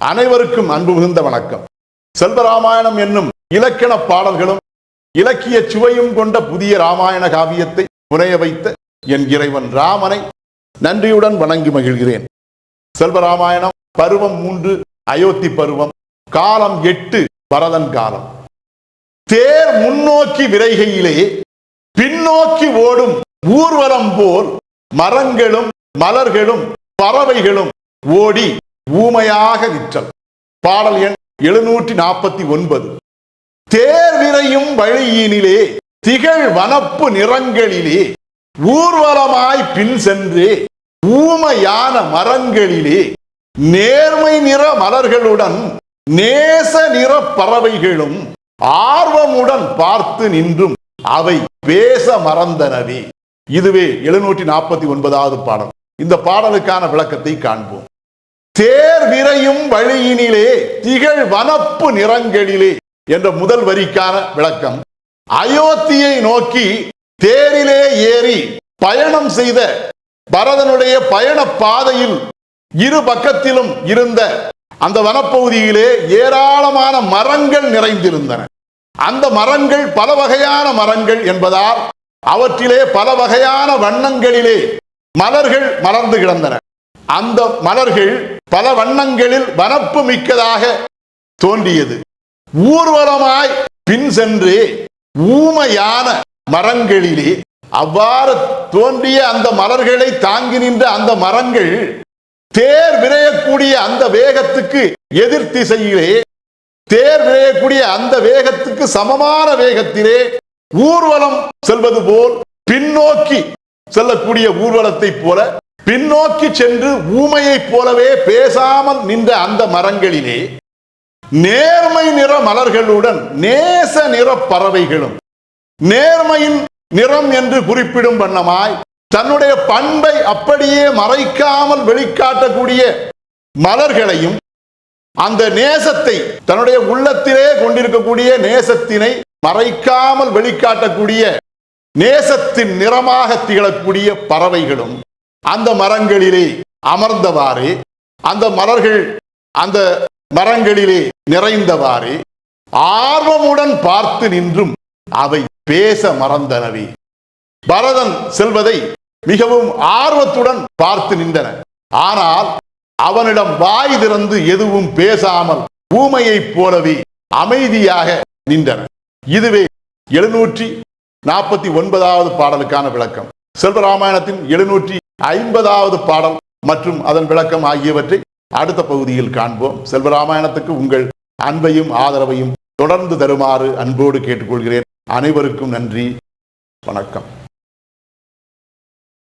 அனைவருக்கும் அன்பு மிகுந்த வணக்கம். செல்வராமாயணம் என்னும் இலக்கண பாடல்களும் இலக்கிய சுவையும் கொண்ட புதிய ராமாயண காவியத்தை புனைய வைத்த என் இறைவன் ராமனை நன்றியுடன் வணங்கி மகிழ்கிறேன். செல்வராமாயணம் பருவம் மூன்று அயோத்தி பருவம் காலம் எட்டு பரதன் காலம். தேர் முன்னோக்கி விரைகையிலே பின்னோக்கி ஓடும் ஊர்வலம் போல் மரங்களும் மலர்களும் பறவைகளும் ஓடி ஊமையாக விற்றல். பாடல் எண் எழுநூற்றி நாற்பத்தி ஒன்பது. தேர்விரையும் வழியினிலே திகழ் வனப்பு நிறங்களிலே ஊர்வலமாய் பின் சென்று ஊமையான மரங்களிலே நேர்மை நிற மலர்களுடன் நேச நிற பறவைகளும் ஆர்வமுடன் பார்த்து நின்றும் அவை பேச மறந்தனவே. இதுவே எழுநூற்றி நாற்பத்தி ஒன்பதாவது பாடல். இந்த பாடலுக்கான விளக்கத்தை காண்போம். தேர் விரையும் வழியினிலே திகழ் வனப்பு நிறங்களிலே என்ற முதல் வரிக்கான விளக்கம். அயோத்தியை நோக்கி தேரிலே ஏறி பயணம் செய்த பரதனுடைய பயண பாதையில் இரு பக்கத்திலும் இருந்த அந்த வனப்பகுதியிலே ஏராளமான மரங்கள் நிறைந்திருந்தன. அந்த மரங்கள் பல வகையான மரங்கள் என்பதால் அவற்றிலே பல வகையான வண்ணங்களிலே மலர்கள் மலர்ந்து கிடந்தன. அந்த மலர்கள் பல வண்ணங்களில் வனப்பு மிக்கதாக தோன்றியது. ஊர்வலமாய் பின் சென்று ஊமையான மரங்களிலே அவ்வாறு தோன்றிய அந்த மலர்களை தாங்கி நின்ற அந்த மரங்கள் தேர் விரையக்கூடிய அந்த வேகத்துக்கு எதிர் திசையிலே தேர் விரையக்கூடிய அந்த வேகத்துக்கு சமமான வேகத்திலே ஊர்வலம் செல்வது போல் பின்னோக்கி செல்லக்கூடிய ஊர்வலத்தைப் போல பின்னோக்கி சென்று ஊமையைப் போலவே பேசாமல் நின்ற அந்த மரங்களிலே நேர்மை நிற மலர்களுடன் நேச நிற பறவைகளும் நேர்மையின் நிறம் என்று குறிப்பிடும் வண்ணமாய் தன்னுடைய பண்பை அப்படியே மறைக்காமல் வெளிக்காட்டக்கூடிய மலர்களையும் அந்த நேசத்தை தன்னுடைய உள்ளத்திலே கொண்டிருக்கக்கூடிய நேசத்தினை மறைக்காமல் வெளிக்காட்டக்கூடிய நேசத்தின் நிறமாக திகழக்கூடிய பறவைகளும் அந்த மரங்களிலே அமர்ந்தவாறு அந்த மலர்கள் அந்த மரங்களிலே நிறைந்தவாறு ஆர்வமுடன் பார்த்து நின்றும் அவை பேச மறந்தனவே. பரதன் செல்வதை மிகவும் ஆர்வத்துடன் பார்த்து நின்றன. ஆனால் அவனிடம் வாய் திறந்து எதுவும் பேசாமல் ஊமையைப் போலவே அமைதியாக நின்றன. இதுவே எழுநூற்றி நாற்பத்தி ஒன்பதாவது பாடலுக்கான விளக்கம். செல்வராமாயணத்தின் எழுநூற்றி ஐம்பதாவது பாடம் மற்றும் அதன் விளக்கம் ஆகியவற்றை அடுத்த பகுதியில் காண்போம். செல்வராமாயணத்துக்கு உங்கள் அன்பையும் ஆதரவையும் தொடர்ந்து தருமாறு அன்போடு கேட்டுக்கொள்கிறேன். அனைவருக்கும் நன்றி. வணக்கம்.